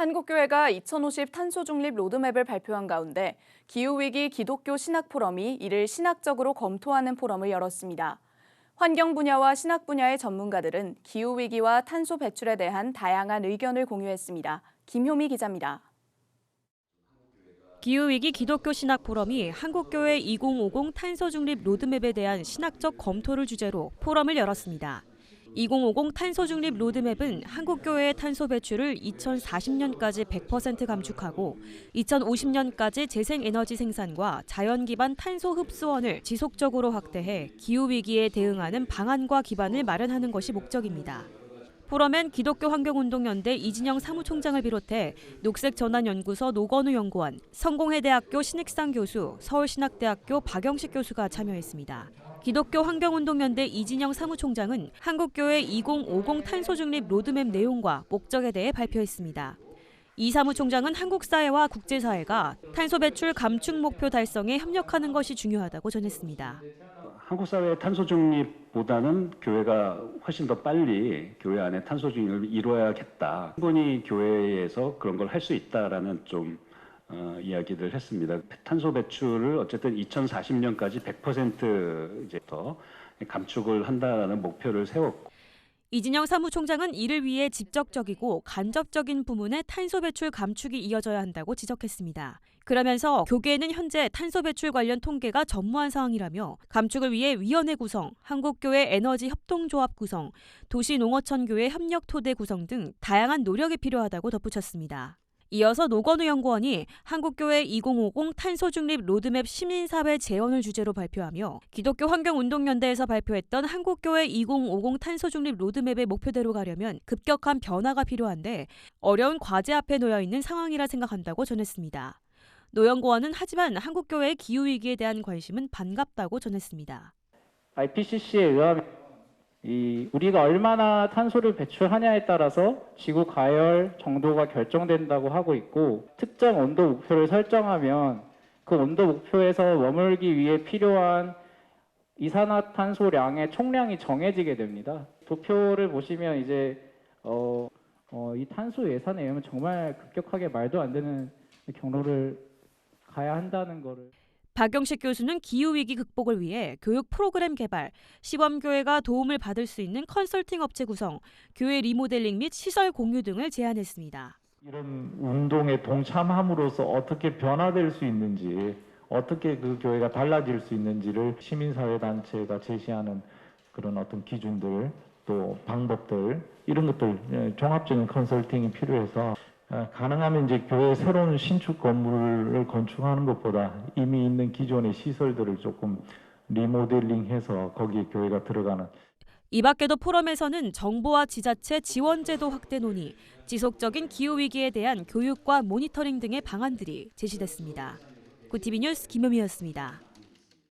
한국교회가 2050 탄소 중립 로드맵을 발표한 가운데 기후위기 기독교 신학 포럼이 이를 신학적으로 검토하는 포럼을 열었습니다. 환경 분야와 신학 분야의 전문가들은 기후위기와 탄소 배출에 대한 다양한 의견을 공유했습니다. 김효미 기자입니다. 기후위기 기독교 신학 포럼이 한국교회 2050 탄소 중립 로드맵에 대한 신학적 검토를 주제로 포럼을 열었습니다. 2050 탄소 중립 로드맵은 한국교회의 탄소 배출을 2040년까지 100% 감축하고 2050년까지 재생에너지 생산과 자연 기반 탄소 흡수원을 지속적으로 확대해 기후 위기에 대응하는 방안과 기반을 마련하는 것이 목적입니다. 포럼엔 기독교 환경운동연대 이진영 사무총장을 비롯해 녹색전환연구소 노건우 연구원, 성공회대학교 신익상 교수, 서울신학대학교 박영식 교수가 참여했습니다. 기독교 환경운동연대 이진영 사무총장은 한국교회 2050 탄소중립 로드맵 내용과 목적에 대해 발표했습니다. 이 사무총장은 한국 사회와 국제 사회가 탄소 배출 감축 목표 달성에 협력하는 것이 중요하다고 전했습니다. 한국 사회의 탄소 중립보다는 교회가 훨씬 더 빨리 교회 안에 탄소 중립을 이루어야겠다. 충분히 교회에서 그런 걸 할 수 있다라는 좀 어, 이야기를 했습니다. 탄소 배출을 어쨌든 2040년까지 100% 이제 더 감축을 한다라는 목표를 세웠고 이진영 사무총장은 이를 위해 직접적이고 간접적인 부문의 탄소 배출 감축이 이어져야 한다고 지적했습니다. 그러면서 교계는 현재 탄소 배출 관련 통계가 전무한 상황이라며 감축을 위해 위원회 구성, 한국교회 에너지 협동조합 구성, 도시농어촌교회 협력 토대 구성 등 다양한 노력이 필요하다고 덧붙였습니다. 이어서 노건우 연구원이 한국교회 2050 탄소중립 로드맵 시민사회 재원을 주제로 발표하며 기독교 환경운동연대에서 발표했던 한국교회 2050 탄소중립 로드맵의 목표대로 가려면 급격한 변화가 필요한데 어려운 과제 앞에 놓여 있는 상황이라 생각한다고 전했습니다. 노 연구원은 하지만 한국교회의 기후위기에 대한 관심은 반갑다고 전했습니다. IPCC에 의하면 이 우리가 얼마나 탄소를 배출하냐에 따라서 지구 가열 정도가 결정된다고 하고 있고 특정 온도 목표를 설정하면 그 온도 목표에서 머물기 위해 필요한 이산화탄소량의 총량이 정해지게 됩니다. 도표를 보시면 이제 어, 어, 이 탄소 예산에 의하면 정말 급격하게 말도 안 되는 경로를 가야 한다는 거를 박영식 교수는 기후위기 극복을 위해 교육 프로그램 개발, 시범교회가 도움을 받을 수 있는 컨설팅 업체 구성, 교회 리모델링 및 시설 공유 등을 제안했습니다. 이런 운동에 동참함으로써 어떻게 변화될 수 있는지, 어떻게 그 교회가 달라질 수 있는지를 시민사회 단체가 제시하는 그런 어떤 기준들, 또 방법들 이런 것들 예, 종합적인 컨설팅이 필요해서 어, 가능하면 이제 교회 새로운 신축 건물을 건축하는 것보다 이미 있는 기존의 시설들을 조금 리모델링해서 거기에 교회가 들어가는 이 밖에도 포럼에서는 정부와 지자체 지원제도 확대 논의, 지속적인 기후위기에 대한 교육과 모니터링 등의 방안들이 제시됐습니다. 구티비 뉴스 김효미였습니다.